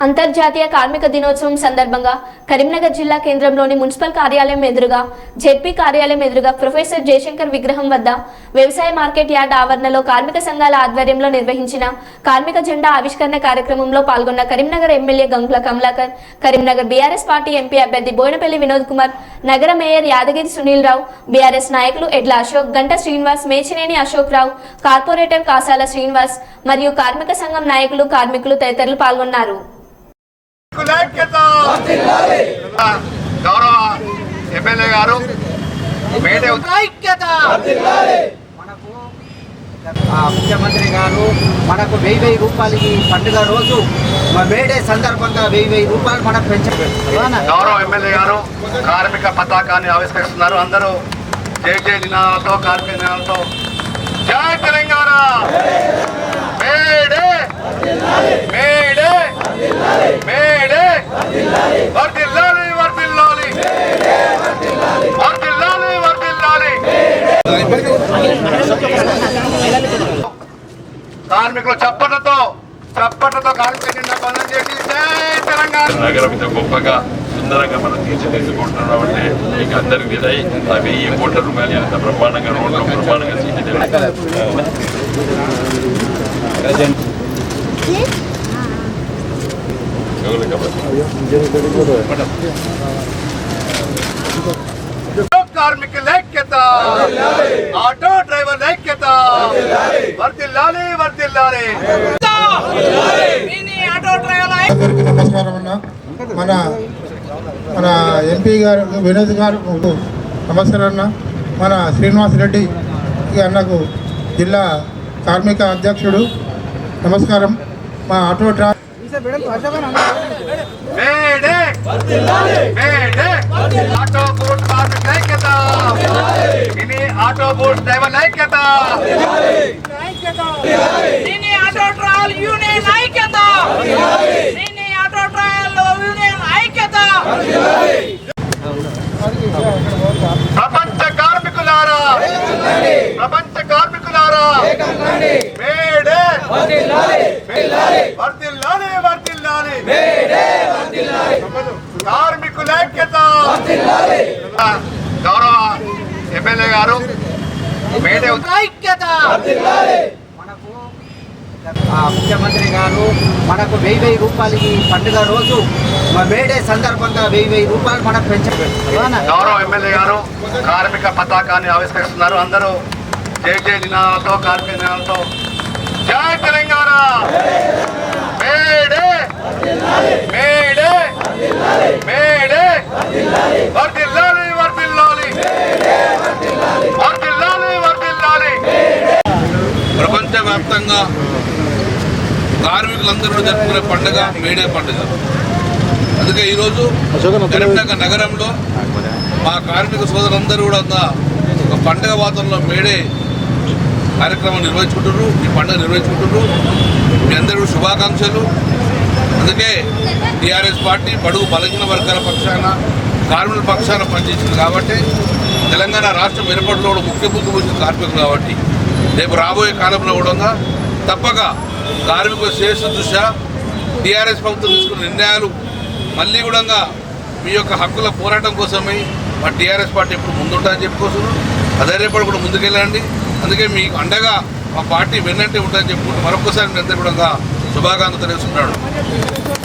అంతర్జాతీయ కార్మిక దినోత్సవం సందర్భంగా కరీంనగర్ జిల్లా కేంద్రంలోని మున్సిపల్ కార్యాలయం ఎదురుగా జెడ్పీ కార్యాలయం ఎదురుగా ప్రొఫెసర్ జయశంకర్ విగ్రహం వద్ద వ్యవసాయ మార్కెట్ యార్డ్ ఆవరణలో కార్మిక సంఘాల ఆధ్వర్యంలో నిర్వహించిన కార్మిక జెండా ఆవిష్కరణ కార్యక్రమంలో పాల్గొన్న Karimnagar MLA Gangula Kamalakar Karimnagar BRS party MP అభ్యర్థి బోయినపల్లి వినోద్ కుమార్ నగర మేయర్ యాదగిరి సునీల్ రావు బీఆర్ఎస్ నాయకులు ఎడ్ల అశోక్ గంట శ్రీనివాస్ మేచినేని అశోక్ రావు కార్పొరేటర్ కాసాల శ్రీనివాస్ మరియు కార్మిక సంఘం నాయకులు కార్మికులు తదితరులు పాల్గొన్నారు. గౌరవ ఎమ్మెల్యే గారు మనకు ముఖ్యమంత్రి గారు మనకు వెయ్యి వెయ్యి రూపాయలు ఈ పండుగ రోజు మేడే సందర్భంగా వెయ్యి వెయ్యి రూపాయలు మనకు పెంచారు గౌరవ ఎమ్మెల్యే గారు కార్మిక పతాకాన్ని ఆవిష్కరిస్తున్నారు. అందరూ జై జై నినాదాలతో కార్మిక నినాదాలతో జై తెలంగాణ! మేడే వర్దిల్లాలి వర్దిల్లాలి వర్దిల్లాలి వర్దిల్లాలి కార్మికులు చప్పట్లతో చప్పట్లతో కార్మిక నిండా పనులు చేసి నగరం గొప్పగా సుందరంగా మనం తీర్చిదిద్దుకుంటున్నాం అంటే మీకు అందరికి ఆ వెయ్యి కోట్ల రూపాయలు బ్రహ్మాండంగా రోడ్లు బ్రహ్మాండంగా కార్మికుల ఐక్యత ఆటో డ్రైవర్ ఐక్యత వర్దిల్లాలి అందరికీ నమస్కారం అన్న మన మన ఎంపీ గారు వినోద్ గారు నమస్కారం అన్న మన శ్రీనివాస్ రెడ్డి అన్నకు జిల్లా కార్మిక అధ్యక్షుడు నమస్కారం మా auto draw May Day May Day auto boat కార్మికుల ఐక్యత ఇది ఆటో బోట్ డ్రైవర్ ఐక్యత దీన్ని ఆటో ట్రయల్ యూనియన్ ఐక్యత! దీన్ని ఆటో ట్రయల్ యూనియన్ ఐక్యత! ప్రపంచ కార్మికులారా! ప్రపంచ కార్మికులారా! మేడే వర్దిల్లాలి వర్దిల్లాలి కార్మికుల ఐక్యత! గౌరవ ఎమ్మెల్యే గారు మేడే ఐక్యత! ముఖ్యమంత్రి గారు మనకు వెయ్యి వెయ్యి రూపాయలు ఈ పండుగ రోజు మ- మేడే సందర్భంగా వెయ్యి వెయ్యి రూపాయలు మనకు పెంచారు గౌరవ ఎమ్మెల్యే గారు కార్మిక పతాకాన్ని ఆవిష్కరిస్తున్నారు. అందరూ జై జై నినాదాలతో కార్మిక నినాదాలతో జై తెలంగాణ! మేడే! మేడే! మేడే! వర్దిల్లాలి వర్దిల్లాలి వర్దిల్లాలి వర్దిల్లాలి ప్రపంచవ్యాప్తంగా కార్మికులందరూ జరుపుకునే పండుగ మేడే పండుగ. అందుకే ఈరోజు కరీంనగర్ నగరంలో మా కార్మిక సోదరులందరూ కూడా ఒక పండుగ వాతావరణంలో మేడే కార్యక్రమం నిర్వహించుకుంటున్నారు. ఈ పండుగ నిర్వహించుకుంటున్నారు. మీ అందరూ శుభాకాంక్షలు. అందుకే టీఆర్ఎస్ పార్టీ బడుగు బలహీన వర్గాల పక్షాన కార్మికుల పక్షాన పనిచేసింది కాబట్టి తెలంగాణ రాష్ట్రం ఏర్పాటులో కూడా ముఖ్య వచ్చిన కార్మికులు కాబట్టి రేపు రాబోయే కాలంలో కూడా తప్పక కార్మికుల శ్రేష్ఠ దృష్ట్యా టీఆర్ఎస్ ప్రభుత్వం తీసుకున్న నిర్ణయాలు మళ్ళీ కూడా మీ యొక్క హక్కుల పోరాటం కోసమై మా టీఆర్ఎస్ పార్టీ ఎప్పుడు ముందుంటుందని చెప్పుకోవచ్చు. అదే రేపటి కూడా ముందుకెళ్ళండి. అందుకే మీకు అండగా మా పార్టీ వెన్నంటే ఉంటుందని చెప్పుకుంటూ మరొకసారి మీ అందరూ కూడా శుభాకాంక్షలు తెలుస్తున్నాడు